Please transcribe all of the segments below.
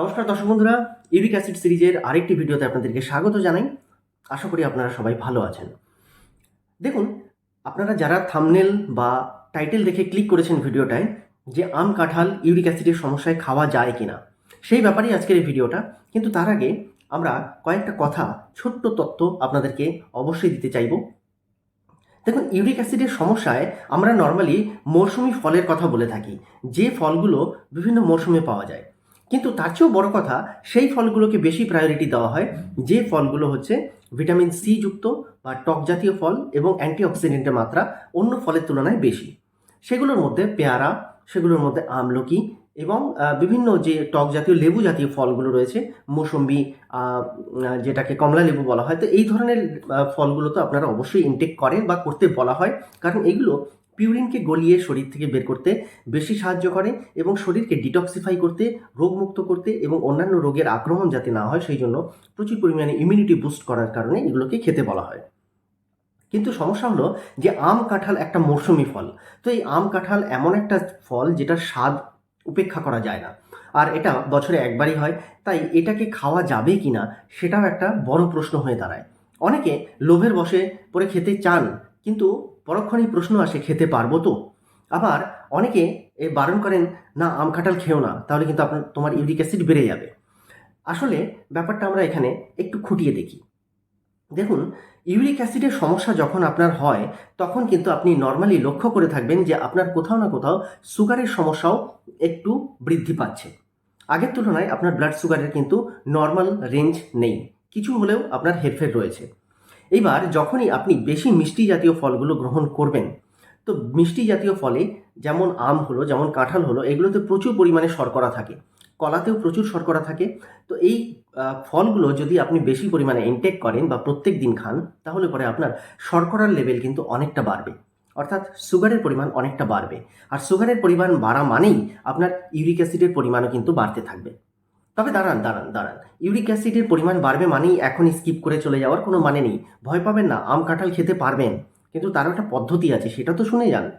নমস্কার দর্শক বন্ধুরা, ইউরিক অ্যাসিড সিরিজের আরেকটি ভিডিওতে আপনাদেরকে স্বাগত জানাই। আশা করি আপনারা সবাই ভালো আছেন। দেখুন, আপনারা যারা থামনেল বা টাইটেল দেখে ক্লিক করেছেন ভিডিওটায়, যে আম কাঁঠাল ইউরিক অ্যাসিডের সমস্যায় খাওয়া যায় কিনা, সেই ব্যাপারেই আজকের এই ভিডিওটা। কিন্তু তার আগে আমরা কয়েকটা কথা, ছোট্ট তথ্য আপনাদেরকে অবশ্যই দিতে চাইব। দেখুন, ইউরিক অ্যাসিডের সমস্যায় আমরা নর্মালি মৌসুমি ফলের কথা বলে থাকি। যে ফলগুলো বিভিন্ন মৌসুমে পাওয়া যায়। কিন্তু তার চেয়েও বড় কথা, সেই ফলগুলোকে বেশি প্রায়োরিটি দেওয়া হয়, যে ফলগুলো হচ্ছে ভিটামিন সি যুক্ত বা টক জাতীয় ফল এবং অ্যান্টিঅক্সিডেন্টের মাত্রা অন্য ফলের তুলনায় বেশি। সেগুলোর মধ্যে পেয়ারা, সেগুলোর মধ্যে আমলকি এবং বিভিন্ন যে টক জাতীয় লেবু জাতীয় ফলগুলো রয়েছে, মৌসম্বি যেটাকে কমলা লেবু বলা হয়, তো এই ধরনের ফলগুলো তো আপনারা অবশ্যই ইনটেক করেন বা করতে বলা হয়, কারণ এগুলো পিউরিনকে গলিয়ে শরীর থেকে বের করতে বেশি সাহায্য করে এবং শরীরকে ডিটক্সিফাই করতে, রোগমুক্ত করতে এবং অন্যান্য রোগের আক্রমণ যাতে না হয় সেই জন্য প্রচুর পরিমাণে ইমিউনিটি বুস্ট করার কারণে এগুলোকে খেতে বলা হয়। কিন্তু সমস্যা হলো যে আম কাঁঠাল একটা মৌসুমি ফল। তো এই আম কাঁঠাল এমন একটা ফল যেটার স্বাদ উপেক্ষা করা যায় না। আর এটা বছরে একবারই হয়, তাই এটাকে খাওয়া যাবে কি না সেটাও একটা বড় প্রশ্ন হয়ে দাঁড়ায়। অনেকে লোভের বসে পরে খেতে চান, কিন্তু পরক্ষণেই প্রশ্ন আসে, খেতে পারব তো? আবার অনেকে এ বারণ করেন, না, আম কাঁঠাল খেও না, তাহলে কিন্তু আপনার, তোমার ইউরিক অ্যাসিড বেড়ে যাবে। আসলে ব্যাপারটা আমরা এখানে একটু খুঁটিয়ে দেখি। দেখুন, ইউরিক অ্যাসিডের সমস্যা যখন আপনার হয়, তখন কিন্তু আপনি নর্মালি লক্ষ্য করে থাকবেন যে আপনার কোথাও না কোথাও সুগারের সমস্যাও একটু বৃদ্ধি পাচ্ছে। আগের তুলনায় আপনার ব্লাড সুগারের কিন্তু নর্মাল রেঞ্জ নেই। কিছু হলেও আপনার হেরফের রয়েছে। এইবার যখনই আপনি বেশি মিষ্টি জাতীয় ফলগুলো গ্রহণ করবেন, তো মিষ্টি জাতীয় ফলে যেমন আম হলো, যেমন কাঁঠাল হলো, এগুলোতে প্রচুর পরিমাণে শর্করা থাকে। কলাতেও প্রচুর শর্করা থাকে। তো এই ফলগুলো যদি আপনি বেশি পরিমাণে ইনটেক করেন বা প্রত্যেক দিন খান, তাহলে পরে আপনার শর্করার লেভেল কিন্তু অনেকটা বাড়বে। অর্থাৎ সুগারের পরিমাণ অনেকটা বাড়বে। আর সুগারের পরিমাণ বাড়া মানেই আপনার ইউরিক অ্যাসিডের পরিমাণও কিন্তু বাড়তে থাকবে। তবে দাঁড়ান দাঁড়ান দাঁড়ান। ইউরিক অ্যাসিডের পরিমাণ বাড়বে মানেই এখনই স্কিপ করে চলে যাওয়ার কোনো মানে নেই। ভয় পাবেন না, আম কাঁঠাল খেতে পারবেন। কিন্তু তারও একটা পদ্ধতি আছে, সেটা তো শুনে যান।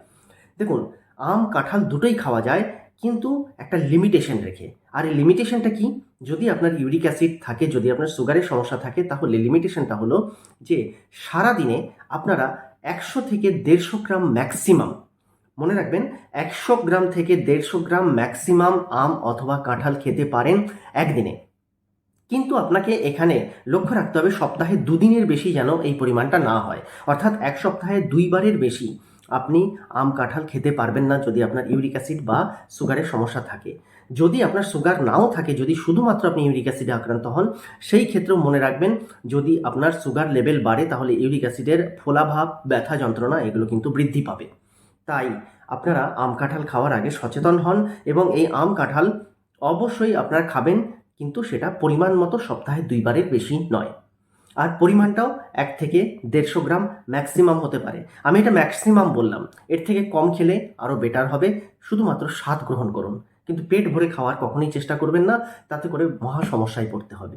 দেখুন, আম, কাঁঠাল দুটোই খাওয়া যায়, কিন্তু একটা লিমিটেশন রেখে। আর এই লিমিটেশনটা কি? যদি আপনার ইউরিক অ্যাসিড থাকে, যদি আপনার সুগারের সমস্যা থাকে, তাহলে লিমিটেশনটা হলো যে সারাদিনে আপনারা একশো থেকে দেড়শো গ্রাম ম্যাক্সিমাম মনে রাখবেন, একশো গ্রাম থেকে দেড়শো গ্রাম ম্যাক্সিমাম আম অথবা কাঁঠাল খেতে পারেন একদিনে। কিন্তু আপনাকে এখানে লক্ষ্য রাখতে হবে, সপ্তাহে দুদিনের বেশি যেন এই পরিমাণটা না হয়। অর্থাৎ এক সপ্তাহে দুইবারের বেশি আপনি আম, কাঁঠাল খেতে পারবেন না যদি আপনার ইউরিক অ্যাসিড বা সুগারের সমস্যা থাকে। যদি আপনার সুগার নাও থাকে, যদি শুধুমাত্র আপনি ইউরিক অ্যাসিডে আক্রান্ত হন, সেই ক্ষেত্রেও মনে রাখবেন, যদি আপনার সুগার লেভেল বাড়ে, তাহলে ইউরিক অ্যাসিডের ফোলাভাব, ব্যথা যন্ত্রণা, এগুলো কিন্তু বৃদ্ধি পাবে। তাই আপনারা আম কাঁঠাল খাওয়ার আগে সচেতন হন এবং এই আম কাঁঠাল অবশ্যই আপনারা খাবেন, কিন্তু সেটা পরিমাণ মতো সপ্তাহে দুইবারের বেশি নয়। আর পরিমাণটাও এক থেকে দেড়শো গ্রাম ম্যাক্সিমাম হতে পারে। আমি এটা ম্যাক্সিমাম বললাম। এর থেকে কম খেলে আরও বেটার হবে। শুধুমাত্র স্বাদ গ্রহণ করুন। কিন্তু পেট ভরে খাওয়ার কখনোই চেষ্টা করবেন না। তাতে করে মহা সমস্যায় পড়তে হবে।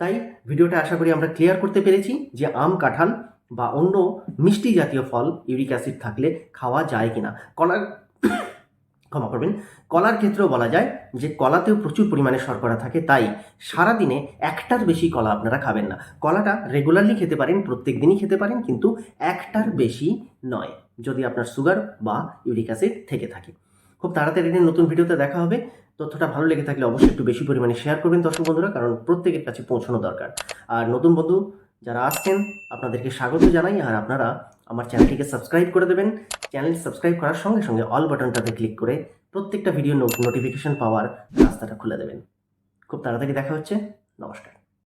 তাই ভিডিওটা আশা করি আমরা ক্লিয়ার করতে পেরেছি যে আম কাঁঠাল বা অন্য মিষ্টি জাতীয় ফল, ইউরিক অ্যাসিড থাকলে খাওয়া যায় কিনা। কলার ক্ষমা করবেন। কলার ক্ষেত্রেও বলা যায় যে কলাতেও প্রচুর পরিমাণে শর্করা থাকে, তাই সারাদিনে একটার বেশি কলা আপনারা খাবেন না। কলাটা রেগুলারলি খেতে পারেন প্রত্যেক দিনই খেতে পারেন, কিন্তু একটার বেশি নয়, যদি আপনার সুগার বা ইউরিক অ্যাসিড থেকে থাকে। খুব তাড়াতাড়ি নতুন ভিডিওতে দেখা হবে। তথ্যটা ভালো লেগে থাকলে অবশ্যই একটু বেশি পরিমাণে শেয়ার করবেন দর্শক বন্ধুরা, কারণ প্রত্যেকের কাছে পৌঁছানো দরকার। আর নতুন বন্ধু যারা আসছেন, আপনাদেরকে স্বাগত জানাই, আর আপনারা আমার চ্যানেলটিকে সাবস্ক্রাইব করে দেবেন। চ্যানেল সাবস্ক্রাইব করার সঙ্গে সঙ্গে অল বাটনটাতে ক্লিক করে প্রত্যেকটা ভিডিও নোটিফিকেশন পাওয়ার রাস্তাটা খুলে দেবেন। খুব তাড়াতাড়ি দেখা হচ্ছে। নমস্কার।